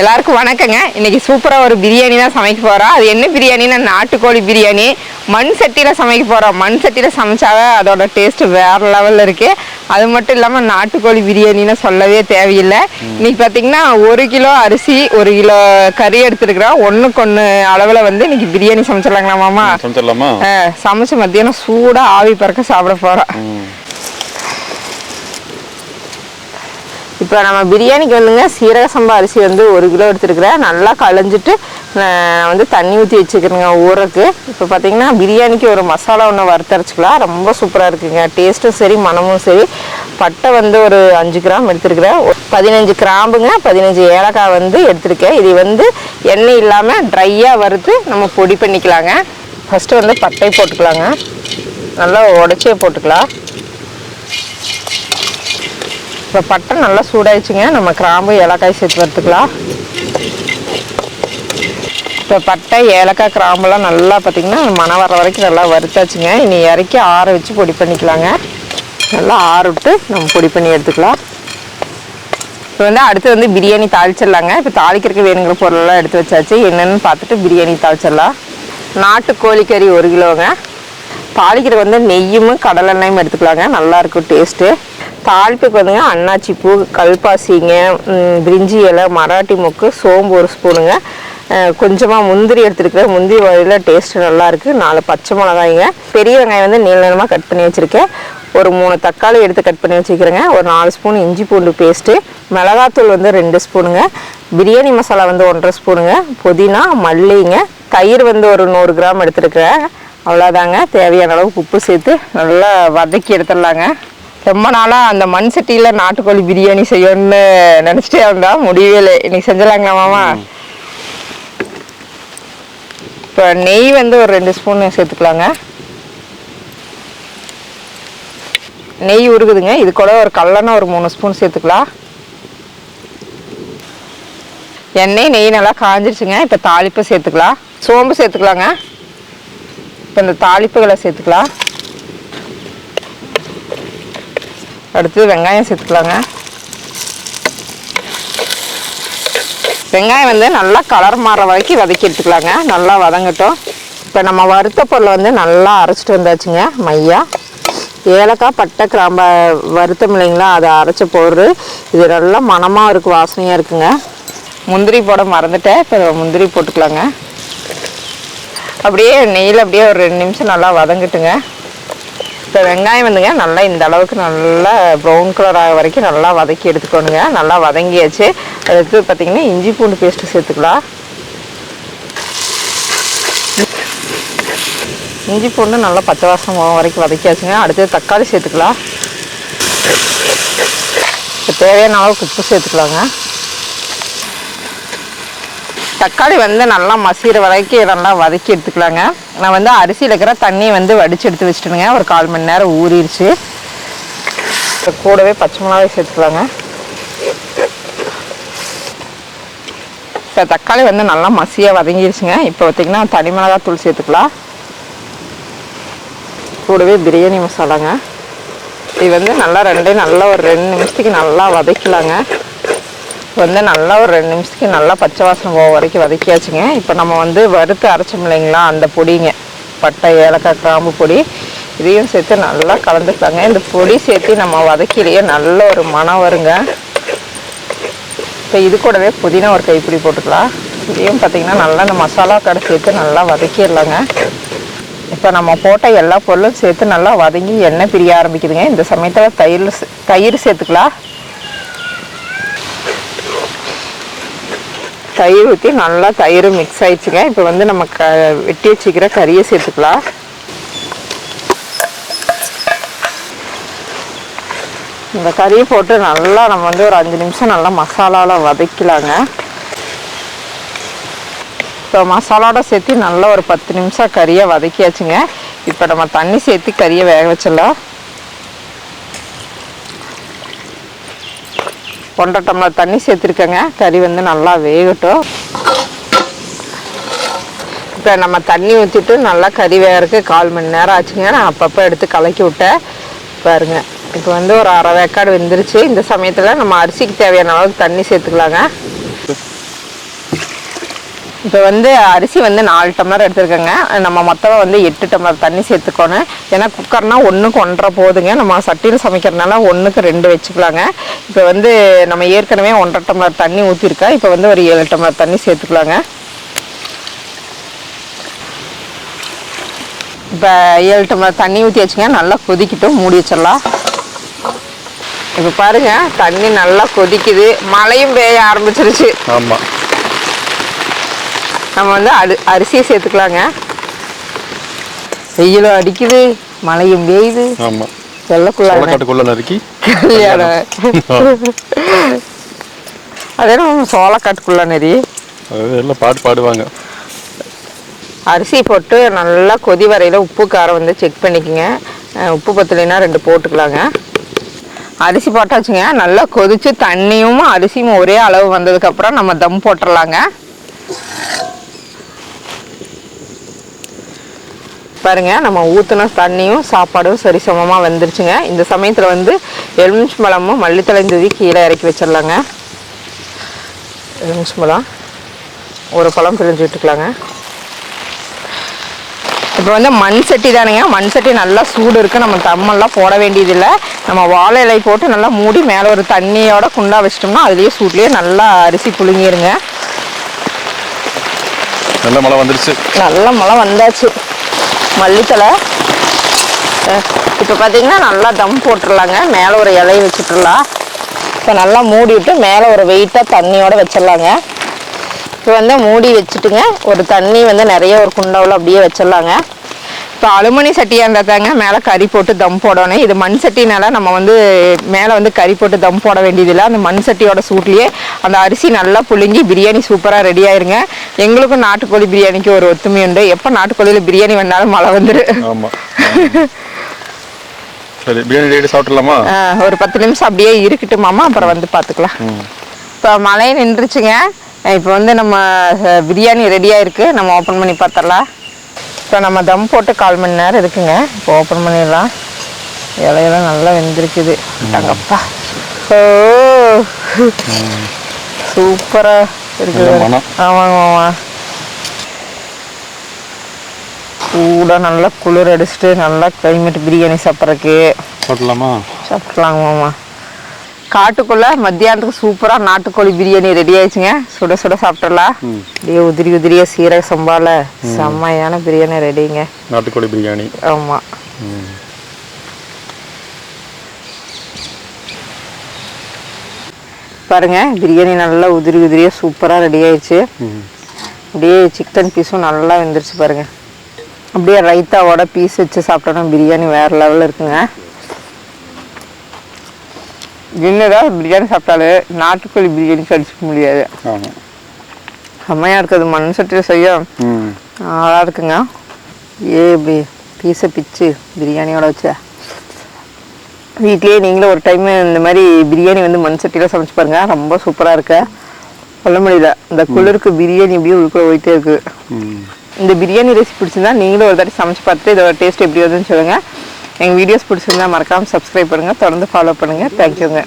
எல்லாருக்கும் வணக்கங்க. இன்னைக்கு சூப்பராக ஒரு பிரியாணி தான் சமைக்க போகிறோம் அது என்ன பிரியாணின்னா நாட்டுக்கோழி பிரியாணி. மண் சட்டியில் சமைக்க போகிறோம் மண் சட்டியில் சமைச்சாவே அதோட டேஸ்ட் வேறு லெவலில் இருக்குது அது மட்டும் இல்லாமல் நாட்டுக்கோழி பிரியாணின்னு சொல்லவே தேவையில்லை. இன்னைக்கு பார்த்தீங்கன்னா ஒரு கிலோ அரிசி ஒரு கிலோ கறி எடுத்துருக்குறோம் ஒன்றுக்கு ஒன்று அளவில் வந்து இன்னைக்கு பிரியாணி சமைச்சிடலாங்களா மாமா? சமைச்சிடலாமா? சமைச்சு மத்தியானம் சூடாக ஆவி பறக்க சாப்பிட போகிறோம் இப்போ நம்ம பிரியாணிக்கு வந்துங்க சீரக சம்பா அரிசி வந்து ஒரு கிலோ எடுத்துருக்குறேன். நல்லா களைஞ்சிட்டு நான் வந்து தண்ணி ஊற்றி வச்சுக்கிறேங்க ஊறக்கு. இப்போ பார்த்தீங்கன்னா பிரியாணிக்கு ஒரு மசாலா ஒன்று வறுத்தரைச்சிக்கலாம். ரொம்ப சூப்பராக இருக்குங்க. டேஸ்ட்டும் சரி மனமும் சரி. பட்டை வந்து ஒரு அஞ்சு கிராம் எடுத்துருக்குறேன். பதினஞ்சு கிராம்புங்க பதினஞ்சு ஏலக்காய் வந்து எடுத்திருக்கேன். இது வந்து எண்ணெய் இல்லாமல் ட்ரையாக வறுத்து நம்ம பொடி பண்ணிக்கலாங்க. ஃபஸ்ட்டு வந்து பட்டை போட்டுக்கலாங்க. நல்லா உடச்சே போட்டுக்கலாம். இப்போ பட்டை நல்லா சூடாயிடுச்சுங்க. நம்ம கிராம்பு ஏலக்காய் சேர்த்து வறுத்துக்கலாம். இப்போ பட்டை ஏலக்காய் கிராம்பெல்லாம் நல்லா பார்த்திங்கன்னா மணம் வர வரைக்கும் நல்லா வறுத்தாச்சுங்க. இனி இறக்கி ஆற வச்சு பொடி பண்ணிக்கலாங்க. நல்லா ஆற விட்டு நம்ம பொடி பண்ணி எடுத்துக்கலாம். இப்போ வந்து அடுத்து வந்து பிரியாணி தாளிச்சிடலாங்க. இப்போ தாளிக்கிறதுக்கு வேணுங்கிற பொருளெல்லாம் எடுத்து வச்சாச்சு. என்னென்னு பார்த்துட்டு பிரியாணி தாளிச்சிடலாம். நாட்டு கோழிக்கறி ஒரு கிலோங்க. தாளிக்கிறதுக்கு வந்து நெய்யும் கடலெண்ணெயும் எடுத்துக்கலாங்க. நல்லாயிருக்கும் டேஸ்ட்டு. தாளிப்புக்கு வந்துங்க அன்னாச்சி பூ கல்பாசிங்க பிரிஞ்சி இலை மராட்டி மொக்கு சோம்பு ஒரு ஸ்பூனுங்க. கொஞ்சமாக முந்திரி எடுத்துருக்கிறேன். முந்திரி வகையில் டேஸ்ட்டு நல்லாயிருக்கு நாலு பச்சை மிளகாய்ங்க. பெரிய வெங்காயம் வந்து நீள நீளமாக கட் பண்ணி வச்சுருக்கேன். ஒரு மூணு தக்காளி எடுத்து கட் பண்ணி வச்சுக்கிறேங்க ஒரு நாலு ஸ்பூன் இஞ்சி பூண்டு பேஸ்ட்டு மிளகாத்தூள் வந்து ரெண்டு ஸ்பூனுங்க. பிரியாணி மசாலா வந்து ஒன்றரை ஸ்பூனுங்க. புதினா மல்லிங்க தயிர் வந்து ஒரு நூறு கிராம் எடுத்துருக்கிறேன். அவ்வளோதாங்க தேவையான அளவுக்கு உப்பு சேர்த்து நல்லா வதக்கி எடுத்துடலாங்க. ரொம்ப நாளாக அந்த மண் சட்டியில் நாட்டுக்கோழி பிரியாணி செய்யணும்னு நினச்சிட்டே இருந்தா முடியவே இல்லை. இன்னைக்கு செஞ்சிடலாங்களா மாமா? இப்போ நெய் வந்து ஒரு ரெண்டு ஸ்பூன் சேர்த்துக்கலாங்க. நெய் உருகுதுங்க. இது கூட ஒரு கல்லெண்ணெய் ஒரு மூணு ஸ்பூன் சேர்த்துக்கலாம். எண்ணெய் நெய் நல்லா காஞ்சிருச்சுங்க. இப்போ தாளிப்பு சேர்த்துக்கலாம். சோம்பு சேர்த்துக்கலாங்க. இப்போ இந்த தாளிப்புகளை சேர்த்துக்கலாம். அடுத்து வெங்காயம் சேர்த்துக்கலாங்க. வெங்காயம் வந்து நல்லா கலர் மாற வரைக்கும் வதக்கி எடுத்துக்கலாங்க. நல்லா வதங்கட்டும். இப்போ நம்ம வறுத்த பொருளை வந்து நல்லா அரைச்சிட்டு வந்தாச்சுங்க மையா. ஏலக்காய் பட்டை கிராம்ப வறுத்தம் இல்லைங்களா? அதை அரைச்ச போடுறது இது நல்லா மணமாக இருக்குது வாசனையாக இருக்குங்க. முந்திரி போட மறந்துட்டேன். இப்போ முந்திரி போட்டுக்கலாங்க. அப்படியே நெய்யில் அப்படியே ஒரு ரெண்டு நிமிஷம் நல்லா வதங்கட்டுங்க. இப்போ வெங்காயம் வந்துங்க நல்லா இந்த அளவுக்கு நல்லா ப்ரௌன் கலர் ஆக வரைக்கும் நல்லா வதக்கி எடுத்துக்கோணுங்க. நல்லா வதங்கியாச்சு. அதுக்கு பார்த்தீங்கன்னா இஞ்சி பூண்டு பேஸ்ட்டு சேர்த்துக்கலாம். இஞ்சி பூண்டு நல்லா பச்சை வாசம் வரைக்கும் வதக்கியாச்சுங்க. அடுத்தது தக்காளி சேர்த்துக்கலாம். இப்போ தேவையான அளவுக்கு உப்பு சேர்த்துக்கலாங்க. தக்காளி வந்து நல்லா மசிகிற வரைக்கும் நல்லா வதக்கி எடுத்துக்கலாங்க. நான் வந்து அரிசியில் இருக்கிற தண்ணி வந்து வடித்து எடுத்து வச்சுட்டுங்க ஒரு கால் மணி நேரம் ஊறிடுச்சு. இப்போ கூடவே பச்சை மிளகாய் சேர்த்துக்கலாங்க. இப்போ தக்காளி வந்து நல்லா மசியாக வதங்கிடுச்சுங்க இப்போ பார்த்திங்கன்னா தனி மிளகாய் தூள் சேர்த்துக்கலாம். கூடவே பிரியாணி மசாலாங்க. இது வந்து நல்லா ரெண்டே நல்லா ஒரு ரெண்டு நிமிஷத்துக்கு நல்லா வதக்கலாங்க. இப்போ வந்து நல்லா ஒரு ரெண்டு நிமிஷத்துக்கு நல்லா பச்சை வாசனை போக வரைக்கும் வதக்கியாச்சுங்க. இப்போ நம்ம வந்து வறுத்து அரைச்சோம் இல்லைங்களா அந்த பொடிங்க. பட்டை ஏலக்காய் கிராம்பு பொடி இதையும் சேர்த்து நல்லா கலந்துக்கலாங்க. இந்த பொடி சேர்த்து நம்ம வதக்கிலேயே நல்ல ஒரு மனம் வருங்க. இப்போ இது கூடவே புதினா ஒரு கைப்பிடி போட்டுக்கலாம். இதையும் பார்த்தீங்கன்னா நல்லா இந்த மசாலா கடை சேர்த்து நல்லா வதக்கிடலாங்க. இப்போ நம்ம போட்ட எல்லா பொருளும் சேர்த்து நல்லா வதங்கி எண்ணெய் பிரிய ஆரம்பிக்குதுங்க. இந்த சமயத்தில் தயிர் சே- தயிர் சேர்த்துக்கலாம். தயிர் ஊற்றி நல்லா தயிர் மிக்ஸ் ஆயிடுச்சுங்க. இப்போ வந்து நம்ம க வெட்டி வச்சுக்கிற கறியை சேர்த்துக்கலாம். இந்த கறியை போட்டு நல்லா நம்ம வந்து ஒரு அஞ்சு நிமிஷம் நல்லா மசாலாவில் வதக்கலாங்க. இப்போ மசாலாவோட சேர்த்து நல்லா ஒரு பத்து நிமிஷம் கறியை வதக்கியாச்சுங்க. இப்போ நம்ம தண்ணி சேர்த்து கறியை வேக வச்சிடலாம். ஒன்றரை டம்ளர் தண்ணி சேர்த்துருக்கேங்க. கறி வந்து நல்லா வேகட்டும். இப்போ நம்ம தண்ணி ஊற்றிட்டு நல்லா கறி வேகிறதுக்கு கால் மணி நேரம் ஆச்சுங்க. நான் அப்பப்போ எடுத்து கலக்கி விட்டேன். பாருங்க. இப்போ வந்து ஒரு அரை வேக்காடு வெந்துருச்சு. இந்த சமயத்தில் நம்ம அரிசிக்கு தேவையான அளவுக்கு தண்ணி சேர்த்துக்கலாங்க. இப்போ வந்து அரிசி வந்து நாலு டம்ளர் எடுத்துருக்கோங்க. நம்ம மொத்தமாக வந்து எட்டு டம்ளர் தண்ணி சேர்த்துக்கணும். ஏன்னா குக்கர்னால் ஒன்றுக்கு ஒன்றரை போதுங்க. நம்ம சட்டியில் சமைக்கிறதுனால ஒன்றுக்கு ரெண்டு வச்சுக்கலாங்க. இப்போ வந்து நம்ம ஏற்கனவே ஒன்றரை டம்ளர் தண்ணி ஊற்றிருக்கேன் இப்போ வந்து ஒரு ஏழு டம்ளர் தண்ணி சேர்த்துக்கலாங்க. இப்போ ஏழு டம்ளர் தண்ணி ஊற்றி வச்சுங்க. நல்லா கொதிக்கட்டும். மூடி வச்சிடலாம். இப்போ பாருங்க தண்ணி நல்லா கொதிக்குது. மழையும் பெய்ய ஆரம்பிச்சிருச்சு. ஆமாம் நம்ம வந்து அரி அரிசியை சேர்த்துக்கலாங்க. வெயிலும் அடிக்குது மழையும் பெய்யுது. ஆமாம் வெள்ளக்குள்ள நறுக்கி அதே நம்ம சோளக்காட்டுக்குள்ள நெறி. எல்லாம் பாட்டு பாடுவாங்க. அரிசி போட்டு நல்லா கொதி வரையில் உப்பு காரம் வந்து செக் பண்ணிக்கோங்க. உப்பு பத்தலைன்னா ரெண்டு போட்டுக்கலாங்க. அரிசி போட்டாச்சுங்க நல்லா கொதிச்சு தண்ணியும் அரிசியும் ஒரே அளவு வந்ததுக்கப்புறம் நம்ம தம் போட்டுடலாங்க பாருங்க நம்ம ஊற்றின தண்ணியும் சாப்பாடும் சரிசமமாக வந்துருச்சுங்க. இந்த சமயத்தில் வந்து எலுமிச்சை பழமும் மல்லித்தலை தூவி கீழே இறக்கி வச்சிடலாங்க. எலுமிச்சை பழம் ஒரு பழம் பிரிஞ்சு விட்டுக்கலாங்க. இப்போ வந்து மண் சட்டி தானுங்க. மண் சட்டி நல்லா சூடு இருக்குது நம்ம தம்மெல்லாம் போட வேண்டியதில்லை. நம்ம வாழை இலை போட்டு நல்லா மூடி மேலே ஒரு தண்ணியோட குண்டா வச்சிட்டோம்னா அதுலேயே சூட்லேயே நல்லா அரிசி புழுங்கிருங்க. நல்ல மழை வந்துருச்சு. நல்ல மழை வந்தாச்சு. மல்லித்தலை இப்போ பார்த்தீங்கன்னா நல்லா தம் போட்டுடலாங்க மேலே ஒரு இலையை வச்சுட்டுலாம் இப்போ நல்லா மூடி விட்டு மேலே ஒரு வெயிட்டாக தண்ணியோடு வச்சிடலாங்க. இப்போ வந்து மூடி வச்சுட்டுங்க. ஒரு தண்ணி வந்து நிறைய ஒரு குண்டாவில் அப்படியே வச்சிடலாங்க. இப்போ அலுமினி சட்டியாக இருந்தால் தாங்க மேலே கறி போட்டு தம் போடணும். இது மண் சட்டினால நம்ம வந்து மேலே வந்து கறி போட்டு தம் போட வேண்டியதில்லை. அந்த மண் சட்டியோட சூட்லேயே அந்த அரிசி நல்லா புழுங்கி பிரியாணி சூப்பராக ரெடி ஆயிருங்க. எங்களுக்கும் நாட்டுக்கோழி பிரியாணிக்கு ஒரு ஒத்துமை உண்டு. எப்போ நாட்டுக்கோழியில் பிரியாணி வேணாலும் மழை வந்துரு சரி பிரியாணி ஆஹ், ஒரு பத்து நிமிஷம் அப்படியே இருக்கட்டுமாமா அப்புறம் வந்து பார்த்துக்கலாம். இப்போ மழை நின்றுச்சுங்க. இப்போ வந்து நம்ம பிரியாணி ரெடியாக இருக்குது நம்ம ஓப்பன் பண்ணி பார்த்தரலாம் இப்போ நம்ம தம் போட்டு கால் மணி நேரம் இருக்குங்க. இப்போ ஓப்பன் பண்ணிடலாம். இலையெல்லாம் நல்லா வெந்திருக்குது. தங்கப்பா ஓ. சூப்பராக இருக்குது. ஆமாங்க மாமா. சூடாக நல்லா குளிர் அடிச்சுட்டு நல்லா கிளைமேட் பிரியாணி சாப்பிட்றதுக்கு. சாப்பிட்லாமா? சாப்பிட்லாங்க மாமா. காட்டுக்குள்ள மத்தியானத்துக்கு சூப்பராக நாட்டுக்கோழி பிரியாணி ரெடி ஆயிடுச்சுங்க. சுட சுட சாப்பிட்றலாம் அப்படியே உதிரி உதிரியா சீரக சம்பால செம்மையான பிரியாணி ரெடிங்க நாட்டுக்கோழி பிரியாணி. ஆமாம் பாருங்க பிரியாணி நல்லா உதிரி உதிரியா சூப்பராக ரெடி ஆயிடுச்சு. அப்படியே சிக்கன் பீஸும் நல்லா வெந்துருச்சு பாருங்க. அப்படியே ரைத்தாவோட பீஸ் வச்சு சாப்பிட்டோன்னா பிரியாணி வேற லெவலில் இருக்குங்க. என்னதான் பிரியாணி சாப்பிட்டாலும் நாட்டுக்கோழி பிரியாணி கடிச்சிக்க முடியாது. ஆமாம் செம்மையாக இருக்குது மண் சட்டியில் செய்ய. நல்லா இருக்குங்க. ஏ இப்படி பீஸை பிச்சு பிரியாணியோட வச்சு. வீட்லயே நீங்களும் ஒரு டைம் இந்த மாதிரி பிரியாணி வந்து மண் சட்டியில் சமைச்சு பாருங்க. ரொம்ப சூப்பராக இருக்கு. சொல்ல முடியல. இந்த குளிருக்கு பிரியாணி அப்படியே உள்ளுக்குள்ள போயிட்டே இருக்கு. இந்த பிரியாணி ரெசிபி பிடிச்சிருந்தா நீங்களும் ஒரு தாட்டி சமைச்சு பார்த்துட்டு இதோட டேஸ்ட் எப்படி வருதுன்னு சொல்லுங்க. எங்கள் வீடியோஸ் பிடிச்சிருந்தா மறக்காமல் சப்ஸ்கிரைப் பண்ணுங்க. தொடர்ந்து ஃபாலோ பண்ணுங்க. தேங்க்யூங்க